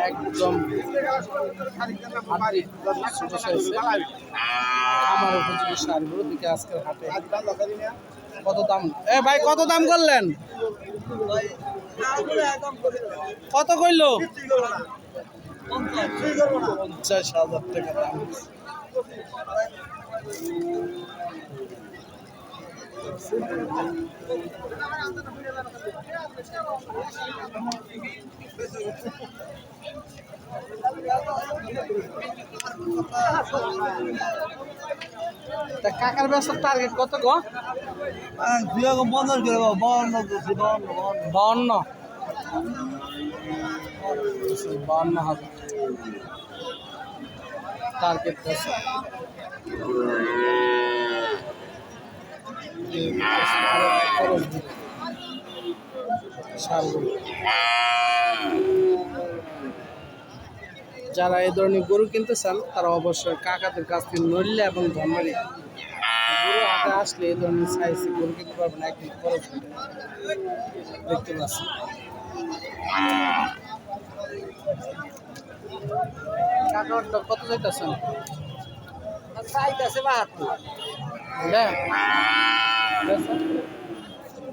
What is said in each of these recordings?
একদম দিকে কত দাম? ভাই কত দাম করলেন? কত কইলো? পঞ্চাশ হাজার টাকা দাম। কাকার ব্যবসার টার্গেট কত গো? দুই রকম পঞ্চাশ করে বাউন্ন বাউন্ন বাউন্ন। হাজার। টার্গেট যারা এই ধরনের গরু কিনতে চান, তারা অবশ্যই কাকাদের কাছ থেকে নড়লে এবং ধর্মারি আসলে এই ধরনের সাইজ গরু কিনতে পারবেন একদিন খরচ দেখতে পাচ্ছি কত যাইতেছেন চাইতেছে বাহাত্তর। এটা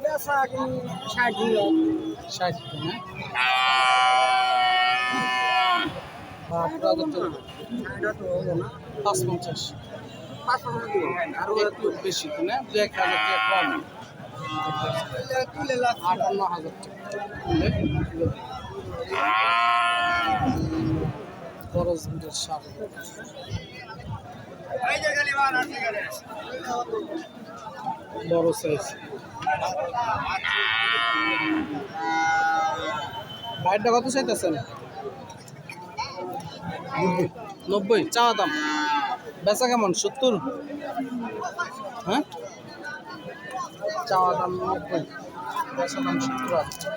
বেচা ষাট ষাট টাকা তো হলো না পাঁচ পঞ্চাশ পাঁচ একটু বেশি তো না দু এক হাজার টাকা কম। আটান্ন হাজার টাকা। খরচ সার বড় সাইজ ভাইটা কত চাইতেছেন নব্বই। চাওয়া দাম। বেচা কেমন? সত্তর? হ্যাঁ? চাওয়া দাম নব্বই। বেচা দাম সত্তর আছে।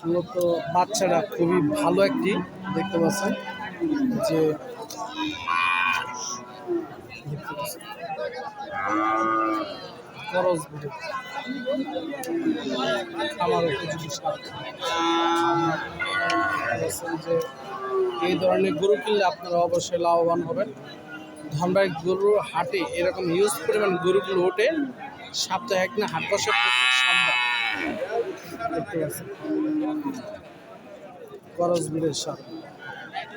মূলত বাচ্চারা খুবই ভালো একটি দেখতে পাচ্ছেন যে খরচ আমার যে এই ধরনের গরু কিনলে আপনারা অবশ্যই লাভবান হবেন। ধনবাড়ি গরুর হাটে এরকম হিউজ পরিমাণ গরুগুলো ওঠে। সপ্তাহে এক না হাট বসে প্রত্যেক সোমবার।